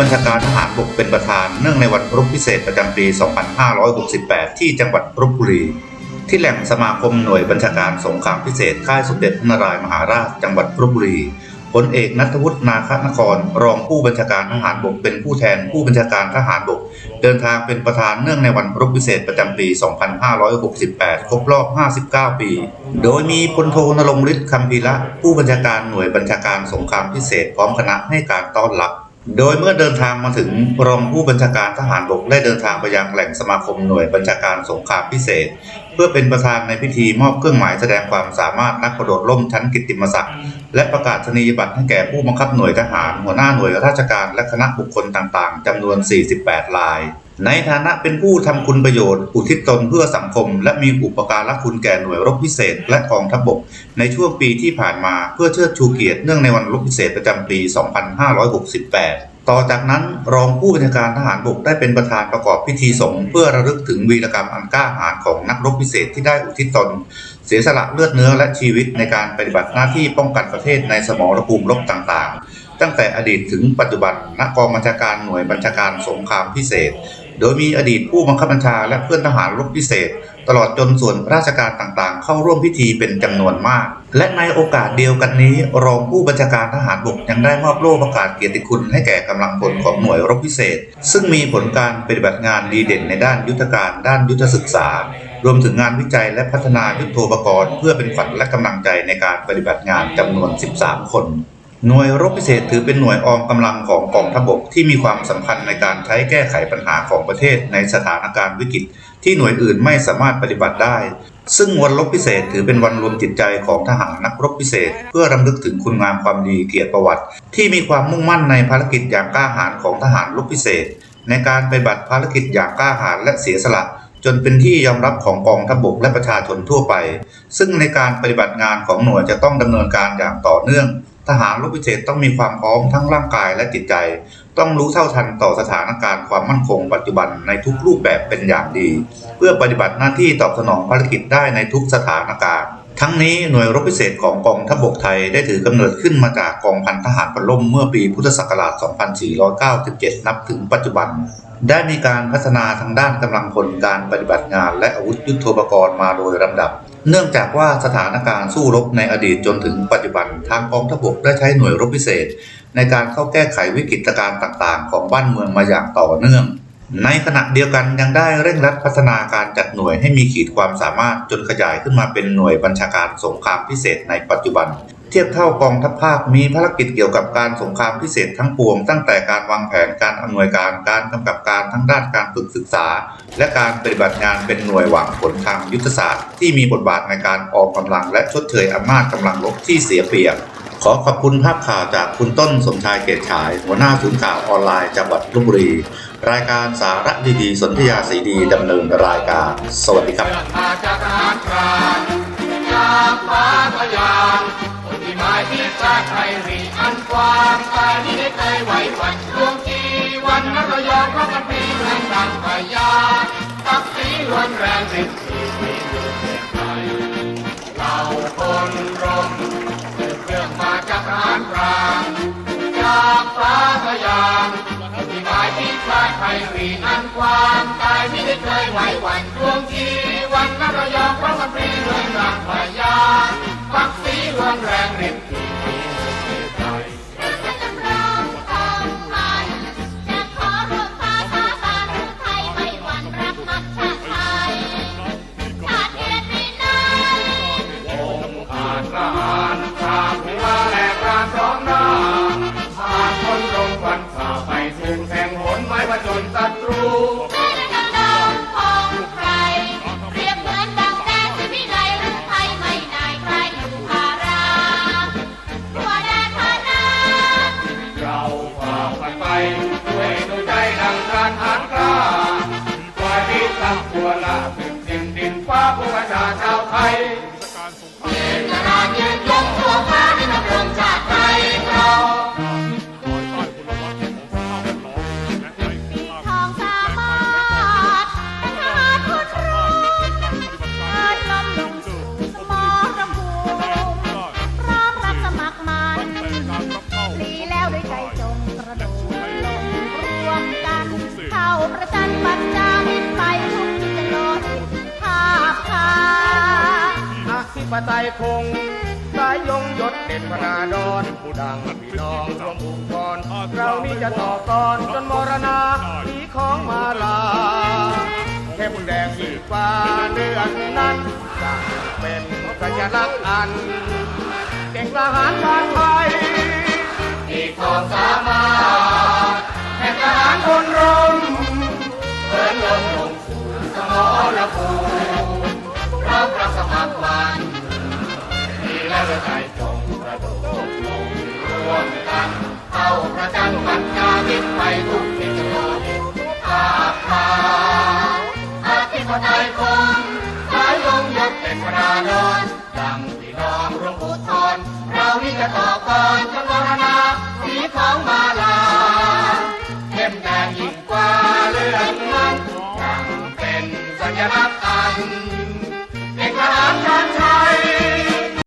บัญชาการทหารบกเป็นประธานเนื่องในวันรบพิเศษประจำปี 2568 ที่จังหวัดลบบุรี ที่แหล่งสมาคมหน่วยบัญชาการสงครามพิเศษค่ายสมเด็จพระนารายมหาราชจังหวัดลบบุรีพลเอกนัทวุฒินาคนคร รองผู้บัญชาการทหารบกเป็นผู้แทนผู้บัญชาการทหารบก เดินทางเป็นประธานเนื่องในวันรบพิเศษประจำปี 2568 ครบรอบ 59 ปี โดยมีพลโทนรงฤทธิ์คำพีระผู้บัญชาการหน่วยบัญชาการสงครามพิเศษพร้อมคณะให้การต้อนรับ โดยเมื่อเดินทางมาถึงรองผู้บัญชาการทหารบกได้เดินทางไปยังแหล่งสมาคมหน่วยบัญชาการสงครามพิเศษ เพื่อเป็นประธานในพิธีมอบเครื่องหมายแสดงความสามารถนักกระโดดร่มชั้นกิตติมศักดิ์และประกาศนียบัตรให้แก่ผู้บังคับหน่วยทหาร หัวหน้าหน่วยราชการและคณะบุคคลต่างๆจำนวน 48ราย ในฐานะเป็นผู้ทำคุณประโยชน์ อุทิศตนเพื่อสังคม และมีอุปการะคุณแก่หน่วยรบพิเศษ และกองทัพบก ในช่วงปีที่ผ่านมาเพื่อเชิดชูเกียรติเนื่องในวันรบพิเศษประจำปี 2568 ต่อจากนั้นรองผู้บัญชาการทหารบกได้เป็นประธานประกอบพิธีสงฆ์เพื่อระลึกถึงวีรกรรมอันกล้าหาญของนักรบพิเศษที่ได้อุทิศตน เสียสละเลือดเนื้อและชีวิตในการปฏิบัติหน้าที่ป้องกันประเทศในสมรภูมิรบต่างๆ ตั้งแต่อดีตถึงปัจจุบันณกองบัญชาการหน่วยบัญชาการสงครามพิเศษ โดยมีอดีตผู้บังคับบัญชาและเพื่อนทหารรบพิเศษ ตลอดจนส่วนราชการต่างๆ เข้าร่วมพิธีเป็นจำนวนมาก และในโอกาสเดียวกันนี้ รองผู้บัญชาการทหารบกยังได้มอบโล่ประกาศเกียรติคุณให้แก่กำลังพลของหน่วยรบพิเศษ ซึ่งมีผลการปฏิบัติงานดีเด่นในด้านยุทธการ ด้านยุทธศึกษารวมถึงงานวิจัยและพัฒนายุทโธปกรณ์ เพื่อเป็นขวัญและกำลังใจในการปฏิบัติงานจำนวน 13 คน หน่วยรบพิเศษถือเป็นหน่วยออมกำลังของกองทัพบกที่มีความสำคัญในการใช้แก้ไขปัญหาของประเทศในสถานการณ์วิกฤต ที่หน่วยอื่นไม่สามารถปฏิบัติได้ ซึ่งวันรบพิเศษถือเป็นวันรวมจิตใจของทหารนักรบพิเศษ เพื่อรำลึกถึงคุณงามความดีเกียรติประวัติ ที่มีความมุ่งมั่นในภารกิจอย่างกล้าหาญของทหารรบพิเศษ ในการปฏิบัติภารกิจอย่างกล้าหาญและเสียสละจนเป็นที่ยอมรับของกองทัพบกและประชาชนทั่วไป ซึ่งในการปฏิบัติงานของหน่วยจะต้องดำเนินการอย่างต่อเนื่อง ทหารรบพิเศษต้องมีความพร้อมทั้งร่างกายและจิตใจ ต้องรู้เท่าทันต่อสถานการณ์ความมั่นคงปัจจุบันในทุกรูปแบบเป็นอย่างดี เพื่อปฏิบัติหน้าที่ตอบสนองภารกิจได้ในทุกสถานการณ์ทั้งนี้หน่วยรบพิเศษของกองทัพบกไทยได้ถือกำเนิดขึ้นมาจากกองพันทหารพลล่มเมื่อปีพุทธศักราช 2497 นับถึงปัจจุบัน ได้มีการพัฒนาทางด้านกำลังพลการปฏิบัติงานและอาวุธยุทโธปกรณ์มาโดยลำดับ เนื่องจากว่าสถานการณ์สู้รบในอดีตจนถึงปัจจุบันทางกองทัพบกได้ใช้หน่วยรบพิเศษ ในการเข้าแก้ไขวิกฤตการณ์ต่างๆ ของบ้านเมืองมาอย่างต่อเนื่อง ในขณะเดียวกันยังได้เร่งรัดพัฒนาการจัดหน่วยให้มีขีดความสามารถจนขยายขึ้นมาเป็นหน่วยบัญชาการสงครามพิเศษในปัจจุบัน เทียบเท่ากองทัพภาคมีภารกิจเกี่ยวกับการสงครามพิเศษทั้งปวง ตั้งแต่การวางแผนการอำนวยการการกำกับการทั้งด้านการฝึกศึกษา และการปฏิบัติงานเป็นหน่วยหวังผลทางยุทธศาสตร์ ที่มีบทบาทในการออกกำลังและชดเชยอำนาจกำลังรบที่เสียเปรียบขอขอบคุณภาพข่าวจากคุณต้นสมชายเกตฉาย หัวหน้าศูนย์ข่าวออนไลน์จังหวัดลบบุรี รายการสาระดีๆ สนธยาสีดีดำเนินรายการ สวัสดีครับ นจากฟ้าทะยานคนที่หมายที่ชาไทยรีอันกว้างกายนี้ได้เคยไหวหวันดวงจีวันนักยอมพระกันปีแห่งดังพยาตักสีล้วนแรงสิทธิ์ที่เมืองไทยเราคนรบสืบเรื่องมาจากทหารพรานจากฟ้าทยานที่หมายที่ชาติไทยรีอันกว้างกายนี้ได้เคยไหวหวันดวงจีวันนักยอมพระกันปีเมืองดังพยา ฟักสีล้วนแรงริบที่เมือง ละถึงดิ ไตยคงสายยงยศเด่นพนาดอนผู้ดังพี่น้องรวมอุปกรเรานี้จะต่อกรจนมรณาสีของมาลาเข้มแดงยิ่งกว่าเดือนนั้นจะเป็นสัญลักษณ์อันเก่งทหารชาติไทยที่ความสามารถแห่งทหารคนรมเดินลง ทย์ไปทุกทิศทางภาคทางอาทิตย์ไทยคงสายลงยศเป็นพระนอนดังพี่น้องรวมอุทธรเรานี่จะต่อกร